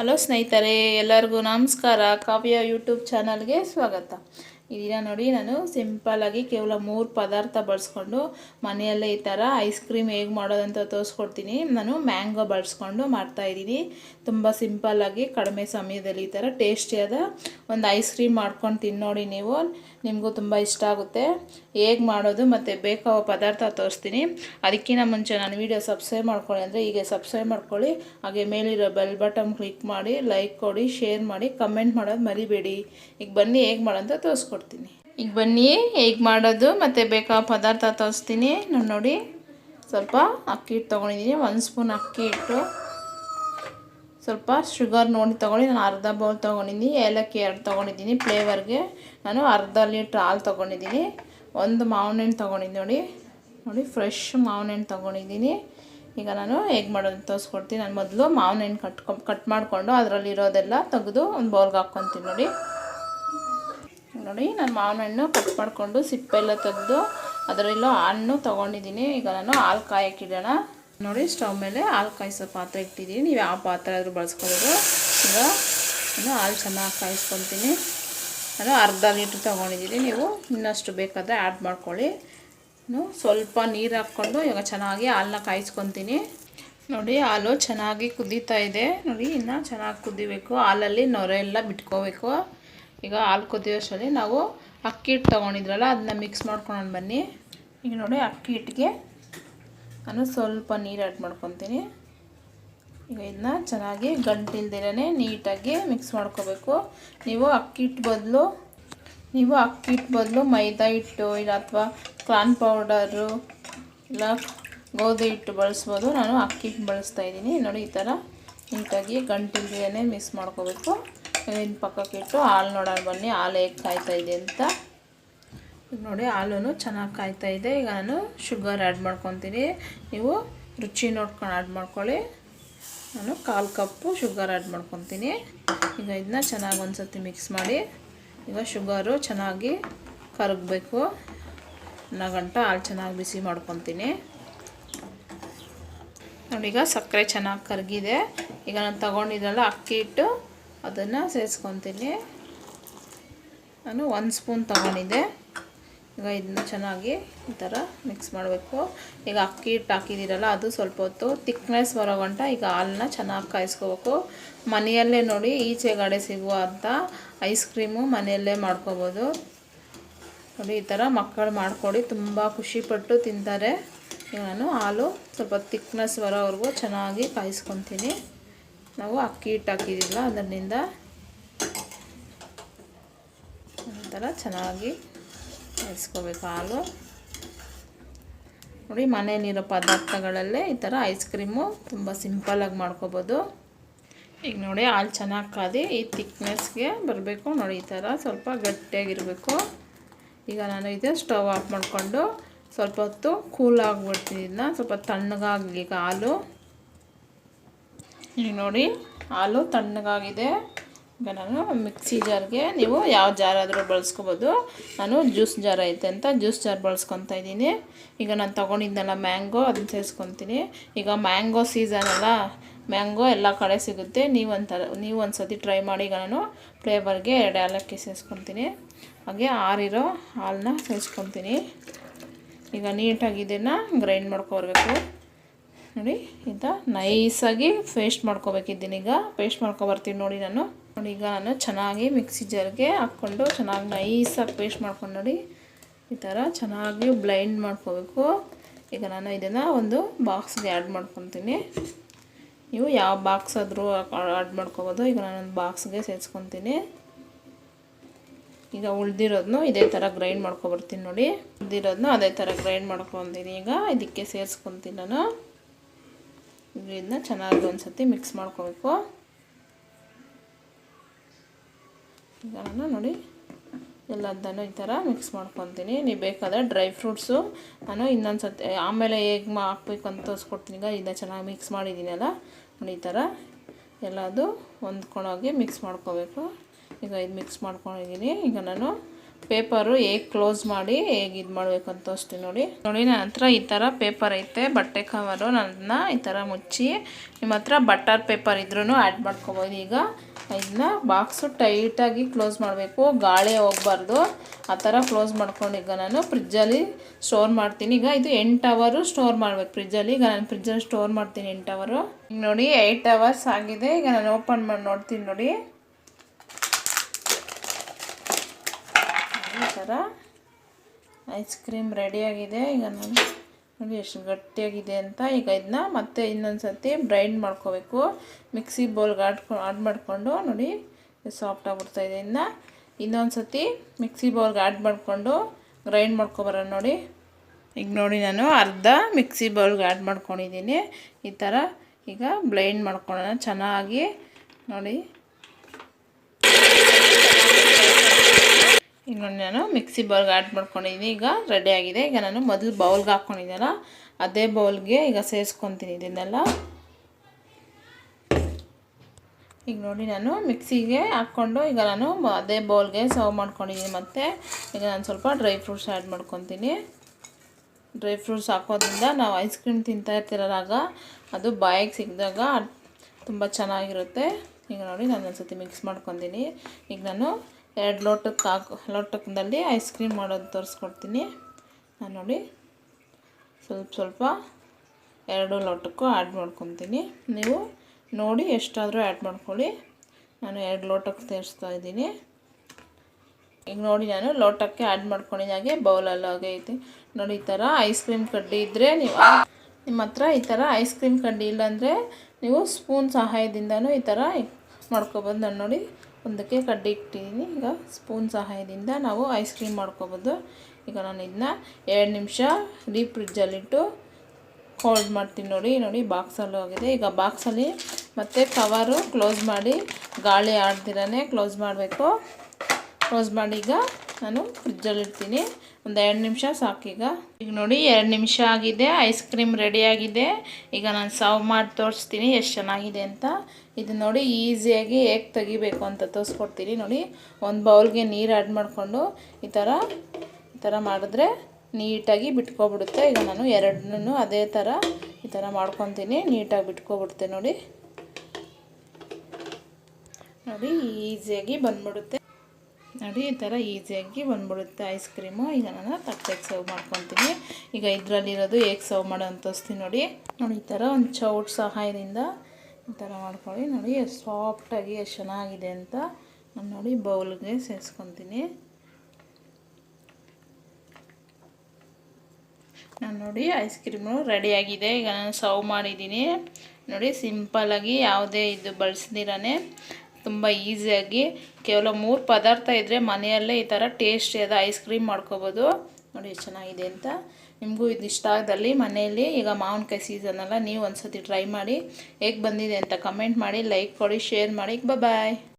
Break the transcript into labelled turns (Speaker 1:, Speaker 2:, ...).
Speaker 1: Hello ಸ್ನೇಹಿತರೆ ಎಲ್ಲರಿಗೂ ನಮಸ್ಕಾರ. ಕಾವ್ಯ ಯೂಟ್ಯೂಬ್ ಚಾನಲ್ಗೆ ಸ್ವಾಗತ. ದಿನ ನೋಡಿ ನಾನು ಸಿಂಪಲ್ಲಾಗಿ ಕೇವಲ ಮೂರು ಪದಾರ್ಥ ಬಳಸ್ಕೊಂಡು ಮನೆಯಲ್ಲೇ ಈ ಥರ ಐಸ್ ಕ್ರೀಮ್ ಹೇಗೆ ಮಾಡೋದಂತ ತೋರಿಸ್ಕೊಡ್ತೀನಿ. ನಾನು ಮ್ಯಾಂಗೋ ಬಳಸ್ಕೊಂಡು ಮಾಡ್ತಾಯಿದ್ದೀನಿ ತುಂಬ ಸಿಂಪಲ್ಲಾಗಿ ಕಡಿಮೆ ಸಮಯದಲ್ಲಿ ಈ ಥರ ಟೇಸ್ಟಿಯಾದ ಒಂದು ಐಸ್ ಕ್ರೀಮ್ ಮಾಡ್ಕೊಂಡು ತಿನ್ನೋಡಿ ನೀವು. ನಿಮಗೂ ತುಂಬ ಇಷ್ಟ ಆಗುತ್ತೆ. ಹೇಗೆ ಮಾಡೋದು ಮತ್ತು ಬೇಕಾವ ಪದಾರ್ಥ ತೋರಿಸ್ತೀನಿ. ಅದಕ್ಕಿಂತ ಮುಂಚೆ ನಾನು ವೀಡಿಯೋ ಸಬ್ಸ್ಕ್ರೈಬ್ ಮಾಡ್ಕೊಳ್ಳಿ ಅಂದರೆ ಈಗ ಸಬ್ಸ್ಕ್ರೈಬ್ ಮಾಡ್ಕೊಳ್ಳಿ. ಹಾಗೆ ಮೇಲಿರೋ ಬೆಲ್ ಬಟನ್ ಕ್ಲಿಕ್ ಮಾಡಿ ಲೈಕ್ ಕೊಡಿ ಶೇರ್ ಮಾಡಿ ಕಮೆಂಟ್ ಮಾಡೋದು ಮರಿಬೇಡಿ. ಈಗ ಬನ್ನಿ ಹೇಗೆ ಮಾಡೋಂತ ತೋರಿಸ್ಕೊಡ್ತೀನಿ ಈಗ ಬನ್ನಿ ಹೇಗೆ ಮಾಡೋದು, ಮತ್ತು ಬೇಕಾದ ಪದಾರ್ಥ ತೋರಿಸ್ತೀನಿ. ನಾನು ನೋಡಿ, ಸ್ವಲ್ಪ ಅಕ್ಕಿ ಹಿಟ್ಟು ತೊಗೊಂಡಿದ್ದೀನಿ. ಒಂದು ಸ್ಪೂನ್ ಅಕ್ಕಿ ಹಿಟ್ಟು. ಸ್ವಲ್ಪ ಶುಗರ್ ನೋಡಿ ತೊಗೊಂಡು ನಾನು ಅರ್ಧ ಬೌಲ್ ತೊಗೊಂಡಿದ್ದೀನಿ. ಏಲಕ್ಕಿ ಎರಡು ತೊಗೊಂಡಿದ್ದೀನಿ ಫ್ಲೇವರ್ಗೆ ನಾನು ಅರ್ಧ ಲೀಟ್ರ್ ಹಾಲು ತೊಗೊಂಡಿದ್ದೀನಿ. ಒಂದು ಮಾವಿನ ಹಣ್ಣು ತೊಗೊಂಡಿದ್ದೀನಿ ನೋಡಿ. ನೋಡಿ ಫ್ರೆಶ್ ಮಾವಿನ ಹಣ್ಣು ತೊಗೊಂಡಿದ್ದೀನಿ. ಈಗ ನಾನು ಹೇಗೆ ಮಾಡೋದು ತೋರಿಸ್ಕೊಡ್ತೀನಿ. ನಾನು ಮೊದಲು ಮಾವಿನ ಹಣ್ಣು ಕಟ್ಕೊ ಕಟ್ ಮಾಡಿಕೊಂಡು ಅದರಲ್ಲಿರೋದೆಲ್ಲ ತೆಗೆದು ಒಂದು ಬೌಲ್ಗೆ ಹಾಕ್ಕೊತೀನಿ ನೋಡಿ. ನೋಡಿ, ನಾನು ಮಾವಿನ ಹಣ್ಣು ಕಟ್ ಮಾಡಿಕೊಂಡು ಸಿಪ್ಪೆಲ್ಲ ತೆಗೆದು ಅದರಲ್ಲೂ ಹಣ್ಣು ತೊಗೊಂಡಿದ್ದೀನಿ. ಈಗ ನಾನು ಹಾಲು ಕಾಯಕ್ಕಿಡೋಣ ನೋಡಿ, ಸ್ಟವ್ ಮೇಲೆ ಹಾಲು ಕಾಯಿಸೋ ಪಾತ್ರೆ ಇಟ್ಟಿದ್ದೀನಿ. ನೀವು ಯಾವ ಪಾತ್ರೆ ಆದರೂ ಬಳಸ್ಕೊಬೋದು. ಈಗ ನಾನು ಹಾಲು ಚೆನ್ನಾಗಿ ಕಾಯಿಸ್ಕೊತೀನಿ ನಾನು ಅರ್ಧ ಲೀಟ್ರ್ ತೊಗೊಂಡಿದ್ದೀನಿ. ನೀವು ಇನ್ನಷ್ಟು ಬೇಕಾದರೆ ಆ್ಯಡ್ ಮಾಡ್ಕೊಳ್ಳಿ. ನಾನು ಸ್ವಲ್ಪ ನೀರು ಹಾಕ್ಕೊಂಡು ಇವಾಗ ಚೆನ್ನಾಗಿ ಹಾಲನ್ನ ಕಾಯಿಸ್ಕೊತೀನಿ. ನೋಡಿ, ಹಾಲು ಚೆನ್ನಾಗಿ ಕುದೀತಾ ಇದೆ. ನೋಡಿ, ಇನ್ನೂ ಚೆನ್ನಾಗಿ ಕುದಿಬೇಕು. ಹಾಲಲ್ಲಿ ನೊರೆ ಎಲ್ಲ ಬಿಟ್ಕೋಬೇಕು. ಈಗ ಹಾಲು ಕುದಿಯೋಷ್ಟರಲ್ಲಿ ನಾವು ಅಕ್ಕಿ ಹಿಟ್ಟು ತೊಗೊಂಡಿದ್ರಲ್ಲ, ಅದನ್ನ ಮಿಕ್ಸ್ ಮಾಡ್ಕೊಂಡು ಬನ್ನಿ. ಈಗ ನೋಡಿ ಅಕ್ಕಿ ಹಿಟ್ಟಿಗೆ ನಾನು ಸ್ವಲ್ಪ ನೀರು ಆ್ಯಡ್ ಮಾಡ್ಕೊತೀನಿ. ಈಗ ಇದನ್ನ ಚೆನ್ನಾಗಿ ಗಂಟಿಲ್ದಿರೇ ನೀಟಾಗಿ ಮಿಕ್ಸ್ ಮಾಡ್ಕೋಬೇಕು. ನೀವು ಅಕ್ಕಿ ಹಿಟ್ಟು ಬದಲು, ನೀವು ಅಕ್ಕಿ ಹಿಟ್ಟು ಬದಲು ಮೈದಾ ಹಿಟ್ಟು ಇಲ್ಲ ಅಥವಾ ಕಾರ್ನ್ ಪೌಡರು ಇಲ್ಲ ಗೋಧಿ ಹಿಟ್ಟು ಬಳಸ್ಬೋದು. ನಾನು ಅಕ್ಕಿ ಹಿಟ್ಟು ಬಳಸ್ತಾ ಇದ್ದೀನಿ. ನೋಡಿ ಈ ಥರ ನೀಟಾಗಿ ಗಂಟಿಲ್ದಿರೇ ಮಿಕ್ಸ್ ಮಾಡ್ಕೋಬೇಕು. ಇನ್ನು ಪಕ್ಕಕ್ಕೆ ಇಟ್ಟು ಹಾಲು ನೋಡೋಣ ಬನ್ನಿ. ಹಾಲು ಹೇಗೆ ಕಾಯ್ತಾ ಇದೆ ಅಂತ. ನೋಡಿ ಹಾಲು ಚೆನ್ನಾಗಿ ಕಾಯ್ತಾ ಇದೆ. ಈಗ ನಾನು ಶುಗರ್ ಆ್ಯಡ್ ಮಾಡ್ಕೊತೀನಿ. ನೀವು ರುಚಿ ನೋಡ್ಕೊಂಡು ಆ್ಯಡ್ ಮಾಡ್ಕೊಳ್ಳಿ. ನಾನು ಕಾಲು ಕಪ್ಪು ಶುಗರ್ ಆ್ಯಡ್ ಮಾಡ್ಕೊತೀನಿ. ಈಗ ಇದನ್ನ ಚೆನ್ನಾಗಿ ಒಂದು ಸರ್ತಿ ಮಿಕ್ಸ್ ಮಾಡಿ. ಈಗ ಶುಗರು ಚೆನ್ನಾಗಿ ಕರಗಬೇಕು. ಅನ್ನೋ ಗಂಟ ಹಾಲು ಚೆನ್ನಾಗಿ ಬಿಸಿ ಮಾಡ್ಕೊತೀನಿ. ನೋಡಿ, ಈಗ ಸಕ್ಕರೆ ಚೆನ್ನಾಗಿ ಕರಗಿದೆ. ಈಗ ನಾನು ತಗೊಂಡಿದ್ದಲ್ಲ ಅಕ್ಕಿ ಹಿಟ್ಟು. ಅದನ್ನು ಸೇರಿಸ್ಕೊತೀನಿ. ನಾನು ಒಂದು ಸ್ಪೂನ್ ತಗೊಂಡಿದ್ದೆ. ಈಗ ಇದನ್ನ ಚೆನ್ನಾಗಿ ಈ ಥರ ಮಿಕ್ಸ್ ಮಾಡಬೇಕು. ಈಗ ಅಕ್ಕಿ ಹಿಟ್ಟು ಹಾಕಿದ್ದೀರಲ್ಲ, ಅದು ಸ್ವಲ್ಪ ಹೊತ್ತು ತಿಕ್ನೆಸ್ ಬರೋ ಈಗ ಹಾಲನ್ನ ಚೆನ್ನಾಗಿ ಕಾಯಿಸ್ಕೋಬೇಕು. ಮನೆಯಲ್ಲೇ ನೋಡಿ ಈಚೆಗಡೆ ಸಿಗುವಂಥ ಐಸ್ ಕ್ರೀಮು ಮನೆಯಲ್ಲೇ ಮಾಡ್ಕೋಬೋದು. ನೋಡಿ ಈ ಥರ ಮಕ್ಕಳು ಮಾಡಿಕೊಡಿ, ತುಂಬ ಖುಷಿಪಟ್ಟು ತಿಂತಾರೆ. ಈಗ ನಾನು ಹಾಲು ಸ್ವಲ್ಪ ತಿಕ್ನೆಸ್ ಬರೋವರೆಗೂ ಚೆನ್ನಾಗಿ ಕಾಯಿಸ್ಕೊತೀನಿ. ನಾವು ಅಕ್ಕಿ ಹಿಟ್ಟು ಹಾಕಿದಿಲ್ಲ ಅದರಿಂದ ಒಂಥರ ಥರ ಚೆನ್ನಾಗಿ ಕಾಯಿಸ್ಕೋಬೇಕು ಹಾಲು. ನೋಡಿ ಮನೆಯಲ್ಲಿರೋ ಪದಾರ್ಥಗಳಲ್ಲೇ ಈ ಥರ ಐಸ್ ಕ್ರೀಮು ತುಂಬ ಸಿಂಪಲಾಗಿ ಮಾಡ್ಕೋಬೋದು. ಈಗ ನೋಡಿ, ಹಾಲು ಚೆನ್ನಾಗಿ ಕಾದಿ ಈ ತಿಕ್ನೆಸ್ಗೆ ಬರಬೇಕು. ನೋಡಿ, ಈ ಥರ ಸ್ವಲ್ಪ ಗಟ್ಟಿಯಾಗಿರಬೇಕು. ಈಗ ನಾನು ಇದು ಸ್ಟವ್ ಆಫ್ ಮಾಡಿಕೊಂಡು ಸ್ವಲ್ಪ ಹೊತ್ತು ಕೂಲ್ ಆಗಿಬಿಡ್ತೀನಿ ಇದನ್ನ ಸ್ವಲ್ಪ ತಣ್ಣಗಾಗಲಿ ಈಗ ಹಾಲು. ಈಗ ನೋಡಿ, ಹಾಲು ತಣ್ಣಗಾಗಿದೆ. ಈಗ ನಾನು ಮಿಕ್ಸಿ ಜಾರ್ಗೆ ನೀವು ಯಾವ ಜಾರ್ ಆದರೂ ಬಳಸ್ಕೊಬೋದು. ನಾನು ಜ್ಯೂಸ್ ಜಾರ್ ಐತೆ ಅಂತ ಜ್ಯೂಸ್ ಜಾರ್ ಬಳಸ್ಕೊತಾ ಇದ್ದೀನಿ. ಈಗ ನಾನು ತೊಗೊಂಡಿದ್ದೆಲ್ಲ ಮ್ಯಾಂಗೋ, ಅದನ್ನ ಸೇರಿಸ್ಕೊತೀನಿ. ಈಗ ಮ್ಯಾಂಗೋ ಸೀಸನ್ ಅಲ್ಲ, ಮ್ಯಾಂಗೋ ಎಲ್ಲ ಕಡೆ ಸಿಗುತ್ತೆ. ನೀವು ಒಂಥರ ನೀವು ಒಂದು ಸತಿ ಟ್ರೈ ಮಾಡಿ, ಈಗ ನಾನು ಫ್ಲೇವರ್ಗೆ ಎರಡು ಏಲಕ್ಕಿ ಸೇರಿಸ್ಕೊತೀನಿ. ಹಾಗೆ ಆರಿರೋ ಹಾಲನ್ನ ಸೇರಿಸ್ಕೊತೀನಿ. ಈಗ ನೀಟಾಗಿ ಇದನ್ನು ಗ್ರೈಂಡ್ ಮಾಡ್ಕೊಬರ್ಬೇಕು ನೋಡಿ ಇಂಥ ನೈಸಾಗಿ ಪೇಸ್ಟ್ ಮಾಡ್ಕೊಬೇಕಿದ್ದೀನಿ ಈಗ. ಪೇಸ್ಟ್ ಮಾಡ್ಕೊಬರ್ತೀನಿ ನೋಡಿ ನಾನು. ನೋಡಿ, ಈಗ ನಾನು ಚೆನ್ನಾಗಿ ಮಿಕ್ಸಿ ಜಾರ್ಗೆ ಹಾಕ್ಕೊಂಡು ಚೆನ್ನಾಗಿ ನೈಸಾಗಿ ಪೇಸ್ಟ್ ಮಾಡ್ಕೊಂಡು ನೋಡಿ, ಈ ಥರ ಚೆನ್ನಾಗಿ ಬ್ಲೈಂಡ್ ಮಾಡ್ಕೋಬೇಕು. ಈಗ ನಾನು ಇದನ್ನು ಒಂದು ಬಾಕ್ಸ್ಗೆ ಆ್ಯಡ್ ಮಾಡ್ಕೊತೀನಿ. ನೀವು ಯಾವ ಬಾಕ್ಸ್ ಆದರೂ ಆ್ಯಡ್ ಮಾಡ್ಕೋಬೋದು. ಈಗ ನಾನೊಂದು ಬಾಕ್ಸ್ಗೆ ಸೇರಿಸ್ಕೊತೀನಿ. ಈಗ ಉಳ್ದಿರೋದನ್ನು ಇದೇ ಥರ ಗ್ರೈಂಡ್ ಮಾಡ್ಕೊಬರ್ತೀನಿ ನೋಡಿ. ಉಳ್ದಿರೋದನ್ನ ಅದೇ ಥರ ಗ್ರೈಂಡ್ ಮಾಡ್ಕೊತೀನಿ ಈಗ. ಇದಕ್ಕೆ ಸೇರಿಸ್ಕೊತೀನಿ ನಾನು. ಇದನ್ನ ಚೆನ್ನಾಗಿ ಒಂದು ಸತಿ ಮಿಕ್ಸ್ ಮಾಡ್ಕೋಬೇಕು. ಈಗ ನಾನು ನೋಡಿ ಎಲ್ಲದನ್ನು ಈ ಥರ ಮಿಕ್ಸ್ ಮಾಡ್ಕೊತೀನಿ. ನೀವು ಬೇಕಾದರೆ ಡ್ರೈ ಫ್ರೂಟ್ಸು ನಾನು ಇನ್ನೊಂದು ಸತಿ ಆಮೇಲೆ ಹೇಗೆ ಹಾಕ್ಬೇಕು ಅಂತ ತೋರಿಸ್ಕೊಡ್ತೀನಿ. ಈಗ ಇದನ್ನ ಚೆನ್ನಾಗಿ ಮಿಕ್ಸ್ ಮಾಡಿದ್ದೀನಲ್ಲ ನೋಡಿ ಈ ಥರ. ಎಲ್ಲದು ಹೊಂದ್ಕೊಂಡೋಗಿ ಮಿಕ್ಸ್ ಮಾಡ್ಕೋಬೇಕು. ಈಗ ಇದು ಮಿಕ್ಸ್ ಮಾಡ್ಕೊಂಡಿದ್ದೀನಿ ಈಗ ನಾನು ಪೇಪರು ಹೇಗೆ ಕ್ಲೋಸ್ ಮಾಡಿ ಹೇಗೆ ಇದು ಮಾಡಬೇಕು ಅಂತ ತೋರಿಸ್ತೀನಿ ನೋಡಿ. ನೋಡಿ ನನ್ನ ಹತ್ರ ಈ ಥರ ಪೇಪರ್ ಐತೆ, ಬಟ್ಟೆ ಕವರು ನನ್ನ ಈ ಥರ ಮುಚ್ಚಿ ನಿಮ್ಮ ಹತ್ರ ಬಟರ್ ಪೇಪರ್ ಇದ್ರೂ ಆ್ಯಡ್ ಮಾಡ್ಕೋಬೋದು. ಈಗ ಇದನ್ನ ಬಾಕ್ಸು ಟೈಟಾಗಿ ಕ್ಲೋಸ್ ಮಾಡಬೇಕು. ಗಾಳಿ ಹೋಗ್ಬಾರ್ದು. ಆ ಥರ ಕ್ಲೋಸ್ ಮಾಡ್ಕೊಂಡು ಈಗ ನಾನು ಫ್ರಿಜ್ಜಲ್ಲಿ ಸ್ಟೋರ್ ಮಾಡ್ತೀನಿ. ಈಗ ಇದು ಎಂಟು ಅವರು ಸ್ಟೋರ್ ಮಾಡಬೇಕು ಫ್ರಿಜ್ಜಲ್ಲಿ. ಈಗ ನಾನು ಫ್ರಿಜ್ಜಲ್ಲಿ ಸ್ಟೋರ್ ಮಾಡ್ತೀನಿ ಎಂಟು ಅವರು. ಈಗ ನೋಡಿ, ಏಯ್ಟ್ ಅವರ್ಸ್ ಆಗಿದೆ. ಈಗ ನಾನು ಓಪನ್ ಮಾಡಿ ನೋಡ್ತೀನಿ ನೋಡಿ ಈ ಥರ ಐಸ್ ಕ್ರೀಮ್ ರೆಡಿಯಾಗಿದೆ. ಈಗ ನಾನು ನೋಡಿ ಎಷ್ಟು ಗಟ್ಟಿಯಾಗಿದೆ ಅಂತ. ಈಗ ಇದನ್ನ ಮತ್ತೆ ಇನ್ನೊಂದು ಸರ್ತಿ ಬ್ರೈಂಡ್ ಮಾಡ್ಕೋಬೇಕು. ಮಿಕ್ಸಿ ಬೌಲ್ಗೆ ಆಡ್ಕೊ ಆಡ್ ಮಾಡಿಕೊಂಡು ನೋಡಿ ಸಾಫ್ಟ್ ಆಗ್ಬಿಡ್ತಾ ಇದೆ ಇನ್ನು. ಇನ್ನೊಂದು ಸರ್ತಿ ಮಿಕ್ಸಿ ಬೌಲ್ಗೆ ಆಡ್ ಮಾಡಿಕೊಂಡು ಗ್ರೈಂಡ್ ಮಾಡ್ಕೊಬರೋಣ ನೋಡಿ. ಈಗ ನೋಡಿ ನಾನು ಅರ್ಧ ಮಿಕ್ಸಿ ಬೌಲ್ಗೆ ಆ್ಯಡ್ ಮಾಡ್ಕೊಂಡಿದ್ದೀನಿ. ಈ ಥರ ಈಗ ಬ್ಲೈಂಡ್ ಮಾಡ್ಕೊಳ್ಳೋಣ ಚೆನ್ನಾಗಿ. ನೋಡಿ. ಈಗ ನೋಡಿ ನಾನು ಮಿಕ್ಸಿ ಬೌಲ್ಗೆ ಆ್ಯಡ್ ಮಾಡ್ಕೊಂಡಿದ್ದೀನಿ. ಈಗ ರೆಡಿ ಆಗಿದೆ. ಈಗ ನಾನು ಮೊದಲು ಬೌಲ್ಗೆ ಹಾಕ್ಕೊಂಡಿದ್ದೆಲ್ಲ ಅದೇ ಬೌಲ್ಗೆ ಈಗ ಸೇರಿಸ್ಕೊತೀನಿ ಇದನ್ನೆಲ್ಲ. ಈಗ ನೋಡಿ ನಾನು ಮಿಕ್ಸಿಗೆ ಹಾಕ್ಕೊಂಡು ಈಗ ನಾನು ಅದೇ ಬೌಲ್ಗೆ ಸರ್ವ್ ಮಾಡ್ಕೊಂಡಿದ್ದೀನಿ ಮತ್ತು ಈಗ ನಾನು ಸ್ವಲ್ಪ ಡ್ರೈ ಫ್ರೂಟ್ಸ್ ಆ್ಯಡ್ ಮಾಡ್ಕೊತೀನಿ. ಡ್ರೈ ಫ್ರೂಟ್ಸ್ ಹಾಕೋದ್ರಿಂದ ನಾವು ಐಸ್ ಕ್ರೀಮ್ ತಿಂತಾ ಇರ್ತಿರಲಾಗ ಅದು ಬಾಯಿಗೆ ಸಿಕ್ಕಿದಾಗ ತುಂಬ ಚೆನ್ನಾಗಿರುತ್ತೆ. ಈಗ ನೋಡಿ ನಾನು ಒಂದ್ಸತಿ ಮಿಕ್ಸ್ ಮಾಡ್ಕೊತೀನಿ ಈಗ ನಾನು ಎರಡು ಲೋಟಕ್ಕೆ ಹಾಕು ಲೋಟಕ್ದಲ್ಲಿ ಐಸ್ ಕ್ರೀಮ್ ಮಾಡೋದು ತೋರಿಸ್ಕೊಡ್ತೀನಿ. ನಾನು ನೋಡಿ ಸ್ವಲ್ಪ ಸ್ವಲ್ಪ ಎರಡು ಲೋಟಕ್ಕೂ ಆ್ಯಡ್ ಮಾಡ್ಕೊತೀನಿ. ನೀವು ನೋಡಿ ಎಷ್ಟಾದರೂ ಆ್ಯಡ್ ಮಾಡ್ಕೊಳ್ಳಿ. ನಾನು ಎರಡು ಲೋಟಕ್ಕೆ ಸೇರಿಸ್ತಾ ಇದ್ದೀನಿ. ಈಗ ನೋಡಿ ನಾನು ಲೋಟಕ್ಕೆ ಆ್ಯಡ್ ಮಾಡ್ಕೊಂಡಿದ್ದಾಗೆ ಬೌಲಲ್ಲಿ ಆಗೈತಿ ನೋಡಿ ಈ ಥರ ಐಸ್ ಕ್ರೀಮ್ ಕಡ್ಡಿ ಇದ್ದರೆ ನೀವು ನಿಮ್ಮ ಹತ್ರ ಈ ಥರ ಐಸ್ ಕ್ರೀಮ್ ಕಡ್ಡಿ ಇಲ್ಲಾಂದರೆ ನೀವು ಸ್ಪೂನ್ ಸಹಾಯದಿಂದನೂ ಈ ಥರ ಮಾಡ್ಕೊಬೋದು. ನಾನು ನೋಡಿ ಒಂದಕ್ಕೆ ಕಡ್ಡಿ ಇಟ್ಟಿದ್ದೀನಿ. ಈಗ ಸ್ಪೂನ್ ಸಹಾಯದಿಂದ ನಾವು ಐಸ್ ಕ್ರೀಮ್ ಮಾಡ್ಕೊಬೋದು. ಈಗ ನಾನು ಇದನ್ನ ಎರಡು ನಿಮಿಷ ಡೀಪ್ ಫ್ರಿಜ್ಜಲ್ಲಿಟ್ಟು ಹೋಲ್ಡ್ ಮಾಡ್ತೀನಿ ನೋಡಿ. ನೋಡಿ ಬಾಕ್ಸಲ್ಲೂ ಆಗಿದೆ. ಈಗ ಬಾಕ್ಸಲ್ಲಿ ಮತ್ತು ಕವರು ಕ್ಲೋಸ್ ಮಾಡಿ ಗಾಳಿ ಆಡ್ದಿರೇ ಕ್ಲೋಸ್ ಮಾಡಬೇಕು. ಕ್ಲೋಸ್ ಮಾಡಿ ಈಗ ನಾನು ಫ್ರಿಜ್ಜಲ್ಲಿ ಇಡ್ತೀನಿ. ಒಂದು ಎರಡು ನಿಮಿಷ ಸಾಕೀಗ ಈಗ. ನೋಡಿ, ಎರಡು ನಿಮಿಷ ಆಗಿದೆ. ಐಸ್ ಕ್ರೀಮ್ ರೆಡಿಯಾಗಿದೆ ಈಗ ನಾನು ಸರ್ವ್ ಮಾಡಿ ತೋರಿಸ್ತೀನಿ ಎಷ್ಟು ಚೆನ್ನಾಗಿದೆ ಅಂತ. ಇದು ನೋಡಿ ಈಸಿಯಾಗಿ ಹೇಗೆ ತೆಗಿಬೇಕು ಅಂತ ತೋರಿಸ್ಕೊಡ್ತೀನಿ. ನೋಡಿ, ಒಂದು ಬೌಲ್ಗೆ ನೀರು ಆ್ಯಡ್ ಮಾಡಿಕೊಂಡು ಈ ಥರ ಈ ಥರ ಮಾಡಿದ್ರೆ ನೀಟಾಗಿ ಬಿಟ್ಕೊಬಿಡುತ್ತೆ. ಈಗ ನಾನು ಎರಡನ್ನೂ ಅದೇ ಥರ ಈ ಥರ ಮಾಡ್ಕೊತೀನಿ. ನೀಟಾಗಿ ಬಿಟ್ಕೊಬಿಡುತ್ತೆ ನೋಡಿ. ನೋಡಿ ಈಸಿಯಾಗಿ ಬಂದ್ಬಿಡುತ್ತೆ. ನೋಡಿ ಈ ಥರ ಈಸಿಯಾಗಿ ಬಂದ್ಬಿಡುತ್ತೆ ಐಸ್ ಕ್ರೀಮು. ಈಗ ನಾನು ತಟ್ಟೆಗೆ ಸರ್ವ್ ಮಾಡ್ಕೊತೀನಿ ಈಗ ಇದರಲ್ಲಿರೋದು ಹೇಗೆ ಸರ್ವ್ ಮಾಡೋ ಅಂತ ತೋರಿಸ್ತೀನಿ ನೋಡಿ. ನೋಡಿ, ಈ ಥರ ಒಂದು ಚೌಟ್ ಸಹಾಯದಿಂದ ಈ ಥರ ಮಾಡ್ಕೊಳ್ಳಿ. ನೋಡಿ ಎಷ್ಟು ಸಾಫ್ಟಾಗಿ ಎಷ್ಟು ಚೆನ್ನಾಗಿದೆ ಅಂತ ನಾನು ನೋಡಿ ಬೌಲ್ಗೆ ಸೇರಿಸ್ಕೊತೀನಿ ನಾನು ನೋಡಿ ಐಸ್ ಕ್ರೀಮು ರೆಡಿಯಾಗಿದೆ ಈಗ ನಾನು ಸರ್ವ್ ಮಾಡಿದ್ದೀನಿ. ನೋಡಿ, ಸಿಂಪಲ್ಲಾಗಿ ಯಾವುದೇ ಇದು ಬಳಸ್ದಿರೇ ತುಂಬ ಈಸಿಯಾಗಿ ಕೇವಲ ಮೂರು ಪದಾರ್ಥ ಇದ್ದರೆ ಮನೆಯಲ್ಲೇ ಈ ಥರ ಟೇಸ್ಟಿಯಾದ ಐಸ್ ಕ್ರೀಮ್ ಮಾಡ್ಕೋಬೋದು. ನೋಡಿ ಚೆನ್ನಾಗಿದೆ ಅಂತ. ನಿಮಗೂ ಇದು ಇಷ್ಟ ಆಗದಲ್ಲಿ ಮನೆಯಲ್ಲಿ ಈಗ ಮಾವಿನಕಾಯಿ ಸೀಸನ್ ಅಲ್ಲ, ನೀವು ಒಂದು ಸತಿ ಟ್ರೈ ಮಾಡಿ ಹೇಗೆ ಬಂದಿದೆ ಅಂತ ಕಮೆಂಟ್ ಮಾಡಿ ಲೈಕ್ ಕೊಡಿ ಶೇರ್ ಮಾಡಿ. ಬಾಯ್